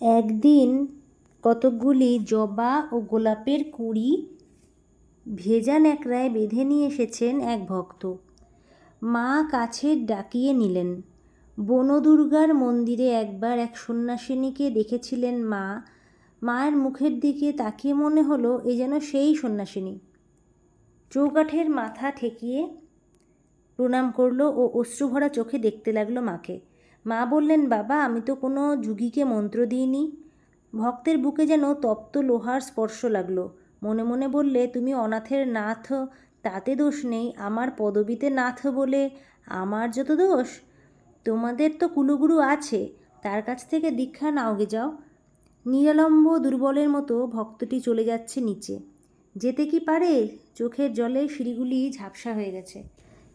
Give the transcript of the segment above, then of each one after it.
একদিন কতকগুলি জবা ও গোলাপের কুড়ি ভেজা ন্যাকড়ায় বেঁধে নিয়ে এসেছেন এক ভক্ত। মা কাছে ডাকিয়ে নিলেন। বনদুর্গার মন্দিরে একবার এক সন্ন্যাসিনীকে দেখেছিলেন মা। মায়ের মুখের দিকে তাকিয়ে মনে হলো এ যেন সেই সন্ন্যাসিনী। চৌকাঠের মাথা ঠেকিয়ে প্রণাম করল ও অশ্রুভরা চোখে দেখতে লাগল মাকে। মা বললেন, বাবা, আমি তো কোনো যুগীকে মন্ত্র দিইনি। ভক্তের বুকে যেন তপ্ত লোহার স্পর্শ লাগল। মনে মনে বললে, তুমি অনাথের নাথ, তাতে দোষ নেই। আমার পদবীতে নাথ বলে আমার যত দোষ। তোমাদের তো কুলুগুরু আছে, তার কাছ থেকে দীক্ষা নাওগে যাও। নিরালম্ব দুর্বলের মতো ভক্তটি চলে যাচ্ছে নিচে। যেতে কি পারে? চোখের জলে সিঁড়িগুলি ঝাপসা হয়ে গেছে।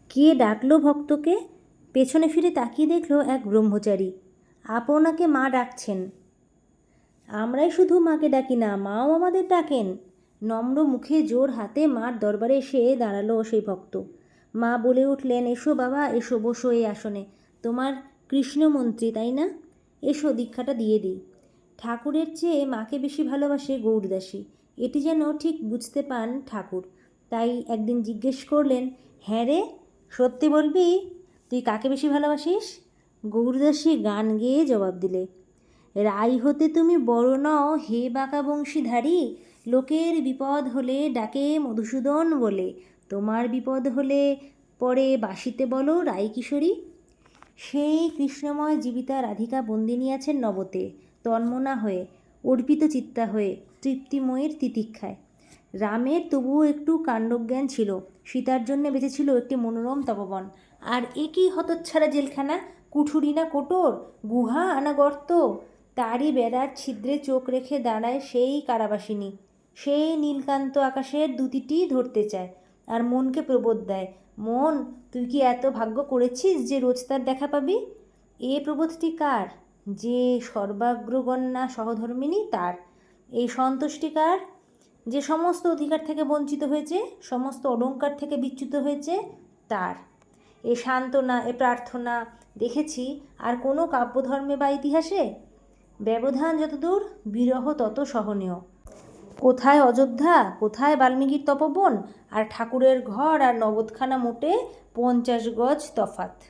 কে ডাকলো ভক্তকে? পেছনে ফিরে তাকিয়ে দেখল এক ব্রহ্মচারী। আপনাকে মা ডাকছেন। আমরাই শুধু মাকে ডাকি না, মাও আমাদের ডাকেন। নম্র মুখে জোর হাতে মার দরবারে এসে দাঁড়াল সেই ভক্ত। মা বলে উঠলেন, এসো বাবা, এসো, বসো এই আসনে। তোমার কৃষ্ণমন্ত্রী, তাই না? এসো, দীক্ষাটা দিয়ে দিই। ঠাকুরের চেয়ে মাকে বেশি ভালোবাসে গৌরদাসী। এটি যেন ঠিক বুঝতে পান ঠাকুর। তাই একদিন জিজ্ঞেস করলেন হ্যাঁ রে, সত্যি বলবি? তুই কাকে বেশি ভালোবাসিস? গৌরদাসী গান গেয়ে জবাব দিলে, রাই হতে তুমি বড় নও, হে বাঁকা বংশীধারী, লোকের বিপদ হলে ডাকে মধুসূদন বলে, তোমার বিপদ হলে পরে বাসিতে বলো, রাই কিশোরী। সেই কৃষ্ণময় জীবিতা রাধিকা বন্দিনী আছেন নবতে, তন্মনা হয়ে, অর্পিত চিত্তা হয়ে, তৃপ্তিময়ের তিতিক্ষায়। রামের তবুও একটু কাণ্ডজ্ঞান ছিল, সীতার জন্য বেঁচেছিল একটি মনোরম তপবন। আর একই হতচ্ছাড়া জেলখানা? কুঠুরি না কোটর গুহা আনা গর্ত তারই বেড়ার ছিদ্রে চোখ রেখে দাঁড়ায় সেই কারাবাসিনী। সেই নীলকান্ত আকাশের দুটিটি ধরতে চায় আর মনকে প্রবোধ দেয়। মন, তুই কি এত ভাগ্য করেছিস যে রোজ তার দেখা পাবি? এ প্রবোধটি কার? যে সর্বাগ্রগণ্যা সহধর্মিনী তার। এই সন্তুষ্টি কার? যে সমস্ত অধিকার থেকে বঞ্চিত হয়েছে, সমস্ত অলঙ্কার থেকে বিচ্যুত হয়েছে, তার। এ সান্ত্বনা, এ প্রার্থনা, দেখেছি আর কোনো কাব্যধর্মে বা ইতিহাসে? ব্যবধান যতদূর, বিরহ তত সহনীয়। কোথায় অযোধ্যা, কোথায় বাল্মীকির তপবন, আর ঠাকুরের ঘর আর নবদখানা মোটে পঞ্চাশ গজ তফাত।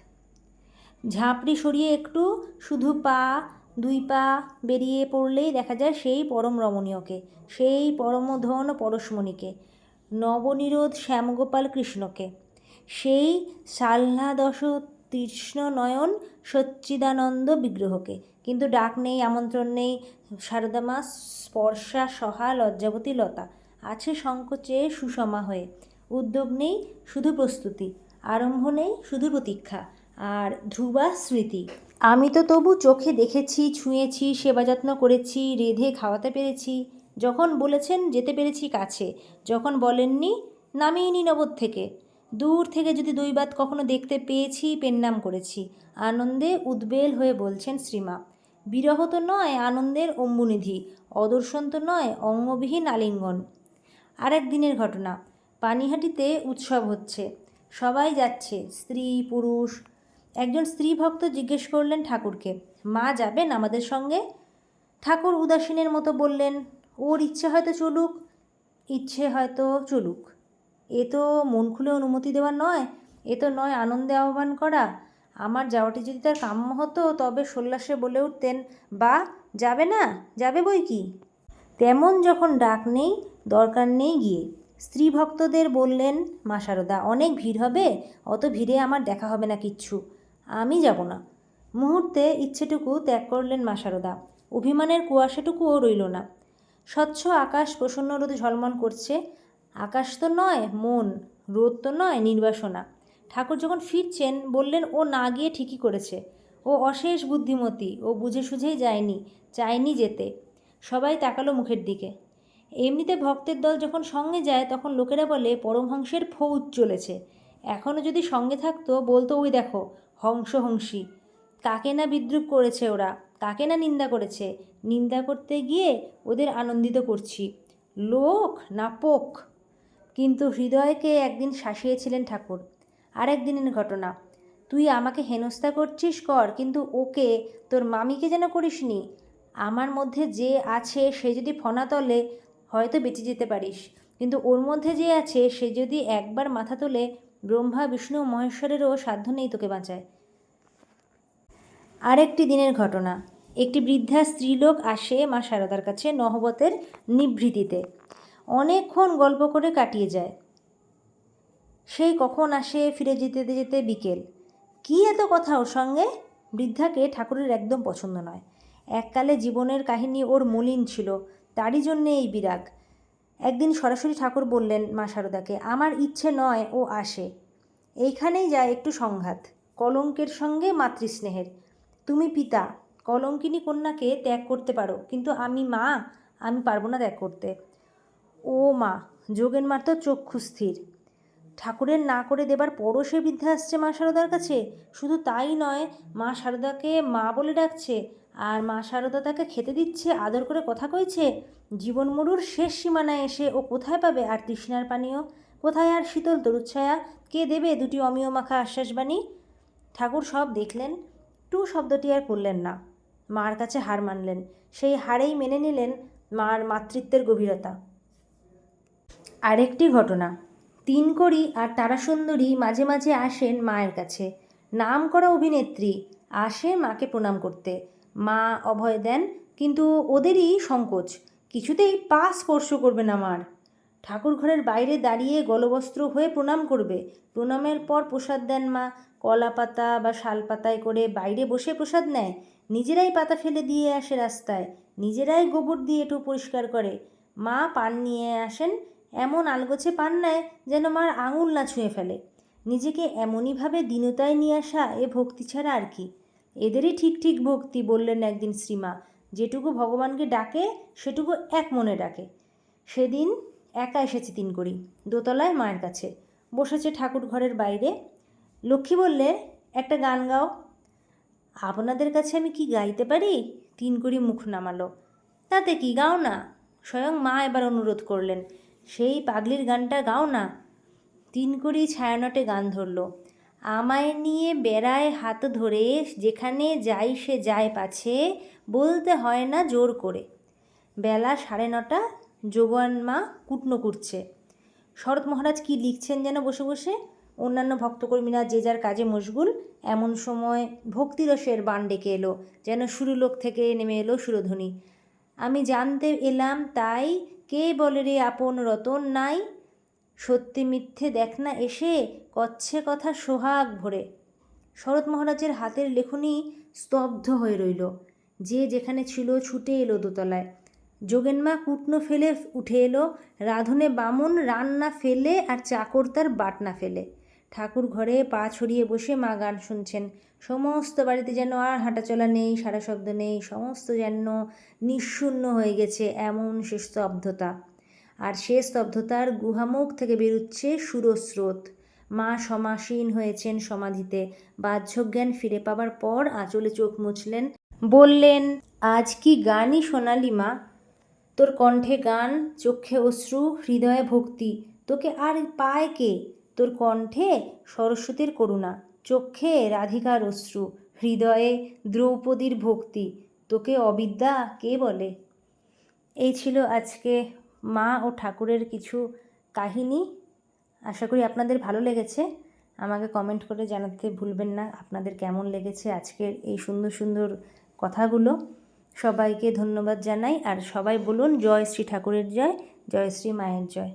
ঝাঁপড়ি সরিয়ে একটু, শুধু পা, দুই পা বেরিয়ে পড়লেই দেখা যায় সেই পরম রমণীয়কে, সেই পরমধন পরশমণিকে, নবনিরোধ শ্যামগোপাল কৃষ্ণকে। সেই সাল্লাদশ তৃষ্ণ নয়ন সচ্চিদানন্দ বিগ্রহকে। কিন্তু ডাক নেই, আমন্ত্রণ নেই শারদামা স্পর্শা সহা, লজ্জাবতী লতা। আছে সংকোচে সুষমা হয়ে। উদ্যোগ নেই, শুধু প্রস্তুতি। আরম্ভ নেই, শুধু প্রতীক্ষা। আর ধ্রুবা স্মৃতি। আমি তো তবু চোখে দেখেছি, ছুঁয়েছি, সেবা যত্ন করেছি, রেধে খাওয়াতে পেরেছি। যখন বলেছেন, যেতে পেরেছি কাছে। যখন বলেননি, নামিয়ে নবদ থেকে। দূর থেকে যদি দুই দৈবাত কখনো দেখতে পেয়েছি পেন্নাম করেছি। আনন্দে উদ্বেল হয়ে বলছেন শ্রীমা, বিরহ তো নয় আনন্দের অম্বুনিধি, অদর্শন তো নয় অঙ্গবিহীন আলিঙ্গন। আরেক দিনের ঘটনা, পানিহাটিতে উৎসব হচ্ছে, সবাই যাচ্ছে, স্ত্রী, পুরুষ। একজন স্ত্রী ভক্ত জিজ্ঞেস করলেন ঠাকুরকে, মা যাবেন আমাদের সঙ্গে? ঠাকুর উদাসীনের মতো বললেন, ওর ইচ্ছে হয়তো চলুক। ইচ্ছে হয়তো চলুক। এ তো মন খুলে অনুমতি দেওয়া নয়, এ তো নয় আনন্দে আহ্বান করা। আমার যাওয়াটি যদি তার কাম্য হতো, তবে সোল্লাসে বলে উঠতেন, বা, যাবে না, যাবে বই কি? তেমন যখন ডাক নেই, দরকার নেই গিয়ে। স্ত্রী ভক্তদের বললেন মা শারদা অনেক ভিড় হবে, অত ভিড়ে আমার দেখা হবে না কিচ্ছু। আমি যাব না। মুহূর্তে ইচ্ছেটুকু ত্যাগ করলেন মা শারদা অভিমানের কুয়াশাটুকুও রইল না। স্বচ্ছ আকাশ প্রসন্ন রোদে ঝলমল করছে। আকাশ তো নয়, মন। রোদ তো নয়, নির্বাসনা। ঠাকুর যখন ফিরছেন, বললেন, ও না গিয়ে ঠিকই করেছে। ও অশেষ বুদ্ধিমতী। ও বুঝে সুঝেই যায়নি, চায়নি যেতে। সবাই তাকালো মুখের দিকে। এমনিতে ভক্তের দল যখন সঙ্গে যায়, তখন লোকেরা বলে, পরমহংসের ফৌজ চলেছে। এখনও যদি সঙ্গে থাকতো, বলতো, ওই দেখো হংস হংসী কাকে না বিদ্রুপ করেছে ওরা, কাকে না নিন্দা করেছে? নিন্দা করতে গিয়ে ওদের আনন্দিত করছি। লোক না পোক কিন্তু হৃদয়কে একদিন শাসিয়েছিলেন ঠাকুর। আরেক দিনের ঘটনা। তুই আমাকে হেনস্থা করছিস কর, কিন্তু ওকে, তোর মামিকে যেন করিসনি? আমার মধ্যে যে আছে, সে যদি ফনা তলে, হয়তো বেঁচে যেতে পারিস। কিন্তু ওর মধ্যে যে আছে, সে যদি একবার মাথা তোলে, ব্রহ্মা, বিষ্ণু, মহেশ্বরেরও সাধ্য নেই তোকে বাঁচায়। আরেকটি দিনের ঘটনা। একটি বৃদ্ধা স্ত্রীলোক আসে মা শারদার কাছে নহবতের নিভৃতিতে। অনেকক্ষণ গল্প করে কাটিয়ে যায়। সেই কখন আসে ফিরে যেতে যেতে বিকেল। কি এত কথা ওর সঙ্গে? বৃদ্ধাকে ঠাকুরের একদম পছন্দ নয়। এককালে জীবনের কাহিনী ওর মলিন ছিল, তারই জন্যে এই বিরাগ। একদিন সরাসরি ঠাকুর বললেন মা শারদাকে আমার ইচ্ছে নয়, ও আসে। এইখানেই যায় একটু সংঘাত। কলঙ্কের সঙ্গে মাতৃস্নেহের। তুমি পিতা, কলঙ্কিনী কন্যাকে ত্যাগ করতে পারো, কিন্তু আমি মা, আমি পারব না ত্যাগ করতে। ও মা, যোগেন মার তো চক্ষু স্থির। ঠাকুরের না করে দেবার পরও সে বৃদ্ধা আসছে মা শারদার কাছে। শুধু তাই নয়, মা শারদাকে মা বলে ডাকছে আর মা শারদা তাকে খেতে দিচ্ছে, আদর করে কথা কইছে। জীবন মরুর শেষ সীমানায় এসে ও কোথায় পাবে আর তৃষ্ণার পানীয়? কোথায় আর শীতল তরুচ্ছায়া কে দেবে দুটি অমীয় মাখা আশ্বাসবাণী? ঠাকুর সব দেখলেন, টু শব্দটি আর করলেন না। মার কাছে হার মানলেন, সেই হারেই মেনে নিলেন মার মাতৃত্বের গভীরতা। আরেকটি ঘটনা। তিন কড়ি আর তারাসুন্দরী মাঝে মাঝে আসেন মায়ের কাছে। নাম করা অভিনেত্রী আসে মাকে প্রণাম করতে। মা অভয় দেন, কিন্তু ওদেরই সংকোচ। কিছুতেই পা স্পর্শ করবে না মার। ঠাকুর ঘরের বাইরে দাঁড়িয়ে গলবস্ত্র হয়ে প্রণাম করবে। প্রণামের পর প্রসাদ দেন মা। কলা পাতা বা শাল পাতায় করে বাইরে বসে প্রসাদ নেয়। নিজেরাই পাতা ফেলে দিয়ে আসে রাস্তায়। নিজেরাই গোবর দিয়ে একটু পরিষ্কার করে। মা পান নিয়ে আসেন এমন আলগোছে পান নেয় যেন মার আঙুল না ছুঁয়ে ফেলে। নিজেকে এমনইভাবে দীনতায় নিয়ে আসা এ ভক্তি ছাড়া আর কি। এদেরই ঠিক ঠিক ভক্তি বললেন একদিন শ্রীমা। যেটুকু ভগবানকে ডাকে, সেটুকু এক মনে ডাকে। সেদিন একা এসেছে তিন করি, দোতলায় মায়ের কাছে। বসেছে ঠাকুর ঘরের বাইরে। লক্ষ্মী বললে, একটা গান গাও। আপনাদের কাছে আমি কি গাইতে পারি? তিন করি মুখ নামালো। তাতে কি গাও না? স্বয়ং মা এবার অনুরোধ করলেন সেই পাগলির গানটা গাও না। তিন করি ছায়ানটে গান ধরলো। আমায় নিয়ে বেড়ায় হাত ধরে যেখানে যাই সে যায় পাছে, বলতে হয় না জোর করে। বেলা সাড়ে নটা যোগান মা কুটনো কুটছে শরৎ মহারাজ কি লিখছেন যেন বসে বসে? অন্যান্য ভক্তকর্মীরা যে যার কাজে মশগুল, এমন সময় ভক্তিরসের বান ডেকে এলো, যেন সুরলোক থেকে নেমে এলো সুরধ্বনি। আমি জানতে এলাম তাই কে বলে রে আপন রতন নাই? সত্যি মিথ্যে দেখ না এসে কচ্ছে কথা সোহাগ ভরে। শরৎ মহারাজের হাতের লেখনী স্তব্ধ হয়ে রইল। যে যেখানে ছিল ছুটে এলো দোতলায়। যোগেনমা কুটনো ফেলে উঠে এলো। রাধনে বামন রান্না ফেলে আর চাকর তার বাটনা ফেলে। ঠাকুর ঘরে পা ছড়িয়ে বসে মা গান শুনছেন। সমস্ত বাড়িতে যেন আর হাঁটাচলা নেই, সারা শব্দ নেই, সমস্ত যেন নিঃশূন্য হয়ে গেছে এমন সে স্তব্ধতা। আর সে স্তব্ধতার গুহামুখ থেকে বেরুচ্ছে সুরস্রোত। মা সমাসীন হয়েছেন সমাধিতে। বাহ্যজ্ঞান ফিরে পাবার পর আঁচলে চোখ মুছলেন। বললেন, আজ কি গানই শোনালি মা? তোর কণ্ঠে গান, চোখে অশ্রু, হৃদয়ে ভক্তি। তোকে আর পায় কে? তোর কণ্ঠে সরস্বতীর করুণা। চোখে রাধিকার অশ্রু, হৃদয়ে দ্রৌপদীর ভক্তি। তোকে অবিদ্যা কে বলে? এই ছিল আজকে মা ও ঠাকুরের কিছু কাহিনী। আশা করি আপনাদের ভালো লেগেছে। আমাকে কমেন্ট করে জানাতে ভুলবেন না। আপনাদের কেমন লেগেছে আজকের এই সুন্দর সুন্দর কথাগুলো? সবাইকে ধন্যবাদ জানাই। আর সবাই বলুন, জয় শ্রী ঠাকুরের জয় জয় শ্রী মায়ের জয়।